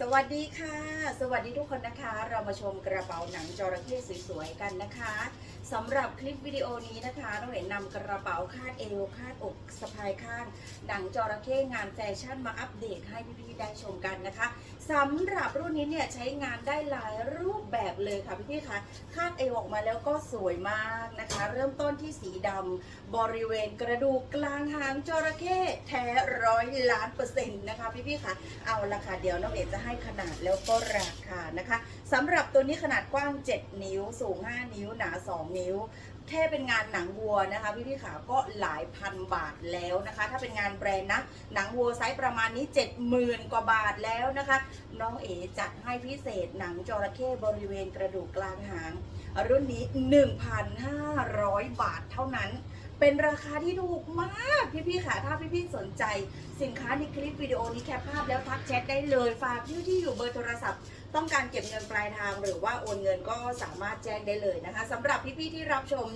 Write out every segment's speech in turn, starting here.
สวัสดีค่ะ สวัสดีทุกคนนะคะ เรามาชมกระเป๋าหนังจระเข้สวยๆกันนะคะสำหรับคลิปวิดีโอนี้นะคะเราเห็นนำกระเป๋าคาดเอวคาดอกสะพายข้าง หนังจระเข้งานแฟชั่นมาอัปเดตให้พี่ๆได้ชมกันนะคะสำหรับรุ่นนี้เนี่ยใช้งานได้หลายรูปแบบเลยค่ะพี่ๆคะคาดเอวออกมาแล้วก็สวยมากนะคะ เริ่มต้นที่สีดำบริเวณกระดูกกลางหางจระเข้แท้ร้อยล้านเปอร์เซ็นต์นะคะพี่ๆคะเอาละค่ะเดี๋ยวน้องเอกจะให้ขนาดแล้วก็ราคานะคะสำหรับตัวนี้ขนาดกว้าง 7 นิ้ว สูง 5 นิ้ว หนา 2 นิ้ว แค่เป็นงานหนังวัวนะคะพี่พี่ขาก็หลายพันบาทแล้วนะคะ ถ้าเป็นงานแบรนด์นะ หนังวัวไซส์ประมาณนี้ 70,000 กว่าบาทแล้วนะคะ น้องเอจัดให้พิเศษหนังจระเข้บริเวณกระดูกกลางหาง รุ่นนี้ 1,500 บาทเท่านั้น เป็นราคาที่ถูกมากพี่ๆค่ะถ้าพี่ๆสนใจ สินค้าในคลิปวิดีโอนี้แคปภาพแล้วทักแชทได้เลยฝากชื่อที่อยู่เบอร์โทรศัพท์ ต้องการเก็บเงินปลายทาง หรือว่าโอนเงินก็สามารถแจ้งได้เลยนะคะสำหรับพี่ๆที่รับชม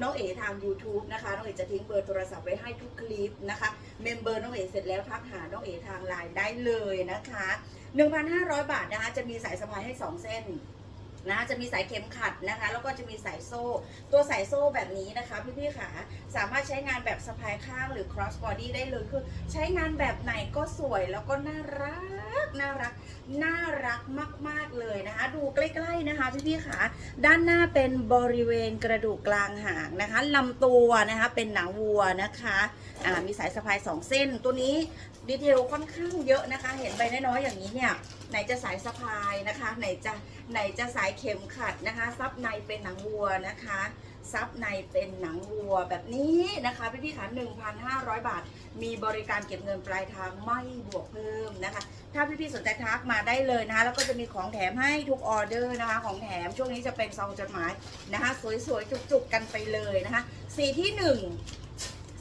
น้องเอ๋ทาง YouTube นะคะน้องเอ๋จะทิ้งเบอร์โทรศัพท์ไว้ให้ทุกคลิปนะคะเมมเบอร์น้องเอ๋เสร็จแล้วทักหาน้องเอ๋ทางไลน์ได้เลยนะคะ 1,500 บาทนะคะจะมีสายสะพายให้ 2 เส้น นะจะมีสายเข็มขัดนะคะ แล้วก็จะมีสายโซ่ ตัวสายโซ่แบบนี้นะคะพี่ๆค่ะสามารถใช้งานแบบสะพายข้างหรือ cross body ได้เลยคือ ใช้งานแบบไหนก็สวยแล้วก็น่ารักน่ารักน่ารักมาก ๆ เลยนะคะ ดูใกล้ ๆ นะคะพี่ๆค่ะด้านหน้าเป็นบริเวณกระดูกกลางหางนะคะลำตัวนะคะเป็นหนังวัวนะคะอ่ามีสายสะพาย 2 เส้นตัวนี้ดีเทลค่อนข้างเยอะนะคะ เห็นใบน้อยๆอย่างนี้เนี่ย ไหนจะสายสะพายนะคะ ไหนจะไหนจะสายเข็มขัดนะคะ ซับในเป็นหนังวัวนะคะ ซับในเป็นหนังวัวแบบนี้นะคะพี่พี่ๆคะ1,500 บาท มีบริการเก็บเงินปลายทางไม่บวกเพิ่มนะคะ ถ้าพี่พี่สนใจทักมาได้เลยนะคะ แล้วก็จะมีของแถมให้ทุกออเดอร์นะคะ ของแถมช่วงนี้จะเป็นซองจดหมายนะคะ สวยๆจุกๆกันไปเลยนะคะสีที่หนึ่ง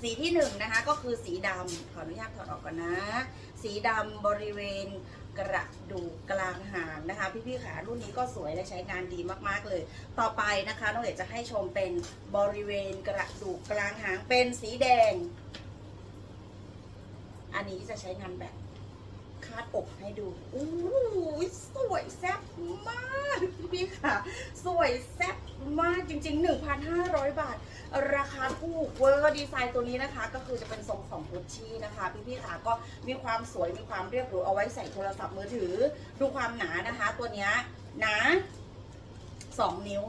สีที่หนึ่งนะคะก็คือสีดำขออนุญาตถอดออกก่อนนะ สีดำบริเวณกระดูกกลางหางนะคะ พี่ๆขารุ่นนี้ก็สวยและใช้งานดีมากๆเลย ต่อไปนะคะน้องเอกจะให้ชมเป็นบริเวณกระดูกกลางหางเป็นสีแดง อันนี้จะใช้งานแบบาดอกให้ดูอู้ยสวยแซ่บมากพี่ค่ะ สวยแซ่บมากจริง ๆ 1,500 บาท ราคาถูกเวอร์ดีไซน์ตัวนี้นะคะ ก็คือจะเป็นทรงของกุชชี่นะคะ พี่ๆค่ะก็มีความสวยมีความเรียบหรูเอาไว้ใส่โทรศัพท์มือถือ ดูความหนานะคะ ตัวนี้หนา 2 นิ้ว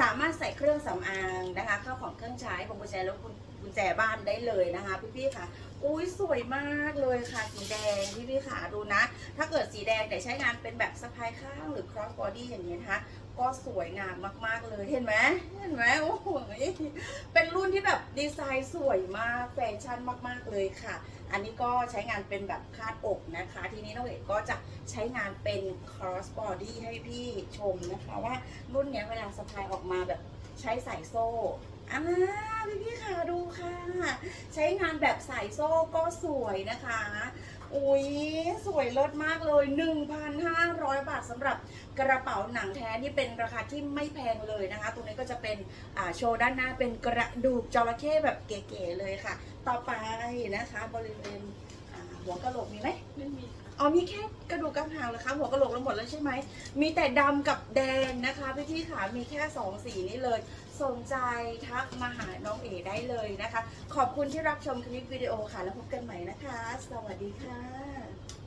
สามารถใส่เครื่องสำอางนะคะเข้าของเครื่องใช้ของกุญแจแล้วกุญแจบ้านได้เลยนะคะพี่ๆค่ะ อุ้ยสวยมากเลยค่ะ สีแดงพี่ๆค่ะดูนะ ถ้าเกิดสีแดงแต่ใช้งานเป็นแบบสะพายข้างหรือ cross body อย่างนี้นะคะก็สวยงามมากๆเลยเห็นไหมเห็นไหมโอ้โห เป็นรุ่นที่แบบดีไซน์สวยมากแฟชั่นมาก ๆ เลยค่ะ อันนี้ก็ใช้งานเป็นแบบคาดอกนะคะ ทีนี้น้องเอกก็จะใช้งานเป็น cross body ให้พี่ชมนะคะ ว่ารุ่นนี้เวลาสะพายออกมาแบบ ใช้ใส่โซ่อ่าพี่พี่ๆค่ะดูค่ะ ใช้งานแบบใส่โซ่ก็สวยนะคะอุ้ยสวยเลิศมากเลย 1,500 บาทสำหรับกระเป๋าหนังแท้นี่เป็นราคาที่ไม่แพงเลยนะคะ ตรงนี้ก็จะเป็นโชว์ด้านหน้าเป็นกระดูกจระเข้แบบเก๋ๆเลยค่ะ ต่อไปนะคะ บริเวณหัวกะโหลกมีไหมไม่มี อ๋อมีแค่กระดูกกระหางเหรอคะหัวกระโหลกเราหมดแล้วใช่ไหมมีแต่ดำกับแดงนะคะพี่ที่ขามีแค่สองสีนี้เลย สนใจทักมาหาน้องเอได้เลยนะคะ ขอบคุณที่รับชมคลิปวิดีโอค่ะ แล้วพบกันใหม่นะคะ สวัสดีค่ะ